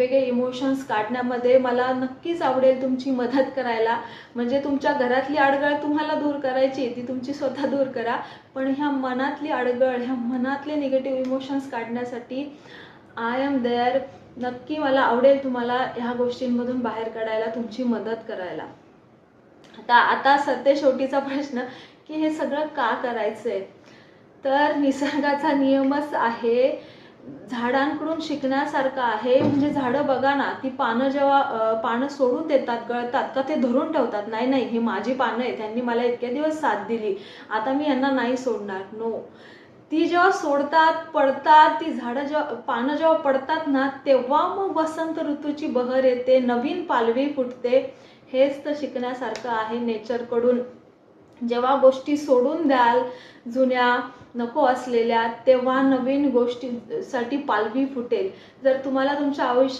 वेगवेगळे इमोशन्स काढण्यामध्ये मला नक्कीच आवडेल तुमची मदत करायला. म्हणजे तुमच्या घरातली अडगळ तुम्हाला दूर करायची ती तुमची स्वतः दूर करा. पण ह्या मनातली अडगळ ह्या मनातले निगेटिव्ह इमोशन्स काढण्यासाठी आय एम देअर नक्की मला आवडेल तुम्हाला ह्या गोष्टींमधून बाहेर काढायला तुमची मदत करायला. आता आता सत्य शेवटीचा प्रश्न की हे सगळं का करायचं आहे तर निसर्गाचा नियमच आहे झाडांकडून शिकण्यासारखं आहे. म्हणजे झाडं बघा ना ती पानं जेव्हा पानं सोडून देतात गळतात का ते धरून ठेवतात. नाही नाही ही माझी पानं आहे त्यांनी मला इतके दिवस साथ दिली. आता मी यांना नाही सोडणार. नो ती जेव्हा सोडतात पडतात ती झाडं जेव्हा पानं जेव्हा पडतात ना तेव्हा मग वसंत ऋतूची बहर येते. नवीन पालवी फुटते. हेच तर शिकण्यासारखं आहे नेचरकडून. जेव्हा गोष्टी सोडून द्याल जुन्या नको असलेल्या तेव्हा नवीन गोष्टींसाठी पालवी फुटेल. जर तुम्हाला तुमच्या आयुष्यात